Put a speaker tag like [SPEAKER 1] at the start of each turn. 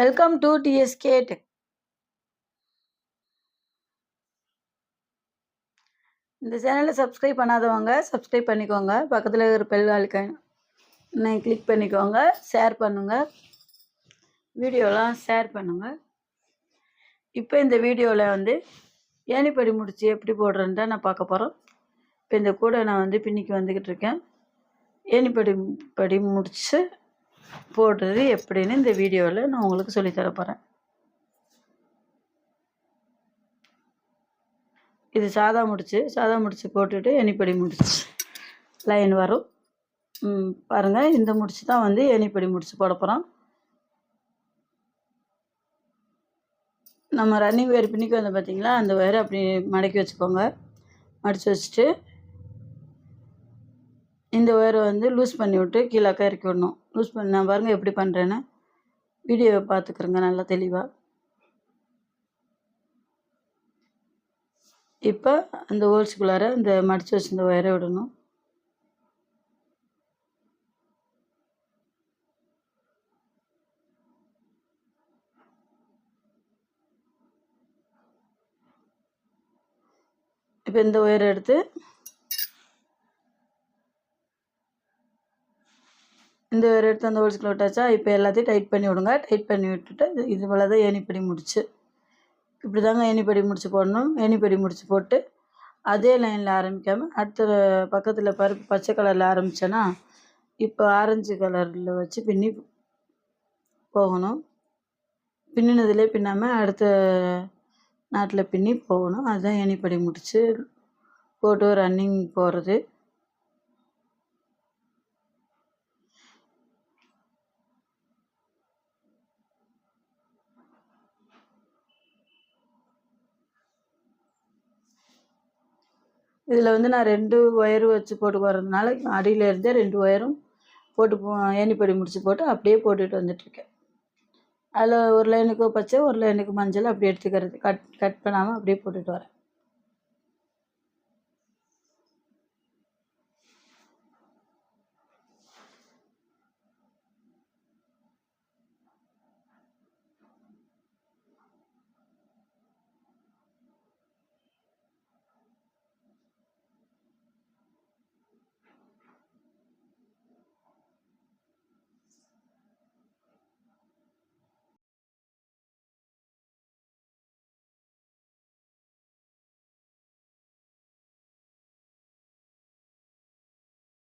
[SPEAKER 1] Welcome to TSK tech இந்த சேனலை subscribe பண்ணாதவங்க சப்ஸ்கிரைப் பண்ணிக்கோங்க. பக்கத்தில் இருக்கிற பெல் ஐக்கானை கிளிக் பண்ணிக்கோங்க. ஷேர் பண்ணுங்கள் வீடியோலாம் ஷேர் பண்ணுங்கள் இப்போ இந்த வீடியோவில் வந்து ஏணிப்படி முடிச்சு எப்படி போடுறேன்ட்டு நான் பார்க்க போகிறோம் இப்போ இந்த கூடை நான் வந்து பின்னிக்கு வந்துக்கிட்டு இருக்கேன். ஏணிப்படி படி முடிச்சு போடுறது எப்படின்னு இந்த வீடியோவில் நான் உங்களுக்கு சொல்லித்தர போகிறேன் இது சாதா முடிச்சு சாதா முடிச்சு போட்டுட்டு எனிப்படி முடிச்சு. லைன் வரும். பாருங்கள் பாருங்க இந்த முடிச்சு தான் வந்து எனிப்படி முடிச்சு போட போகிறோம் நம்ம ரன்னிங் வேர் பின்னிக்கு வந்து பார்த்தீங்களா அந்த ஒயரை அப்படி மடக்கி வச்சுக்கோங்க. மடித்து வச்சுட்டு இந்த ஒயரை வந்து லூஸ் பண்ணி விட்டு கீழாக்க இறக்கி விடணும். லூஸ் பண்ணி நான் பாருங்கள் எப்படி பண்ணுறேன்னு வீடியோவை பார்த்துக்கிறேங்க நல்லா தெளிவாக இப்போ அந்த ஹோல்ஸுக்குள்ளார இந்த மடித்து வச்சிருந்த ஒயரை விடணும். இப்போ இந்த ஒயரை எடுத்து இந்த ஒரு எடுத்து அந்த ஹோல்ஸ்குள்ள விட்டாச்சா இப்போ எல்லாத்தையும் டைட் பண்ணி விடுங்க. டைட் பண்ணி விட்டுட்டு இது- போல் தான் ஏணிப்படி முடிச்சு. இப்படி தாங்க ஏணிப்படி முடிச்சு போடணும். ஏணிப்படி முடிச்சு போட்டு அதே லைனில் ஆரம்பிக்காமல் அடுத்த பக்கத்தில் பருப்பு பச்சை கலரில் ஆரம்பித்தேன்னா இப்போ ஆரஞ்சு கலரில் வச்சு பின்னி போகணும். பின்னினதுலே பின்னாமல் அடுத்த நாட்டில் பின்னி போகணும். அதுதான் ஏணிப்படி முடிச்சு போட்டு ரன்னிங் போகிறது இதில் வந்து நான் ரெண்டு ஒயரு வச்சு போட்டு போகிறதுனால அடியில் இருந்தே ரெண்டு ஒயரும் போட்டு போ ஏணிப்படி முடிச்சு போட்டு அப்படியே போட்டுட்டு வந்துட்டுருக்கேன் அதில் ஒரு லைனுக்கு பச்சை ஒரு லைனுக்கு மஞ்சள் அப்படி எடுத்துக்கிறது. கட் கட் பண்ணாமல் அப்படியே போட்டுட்டு வரேன்.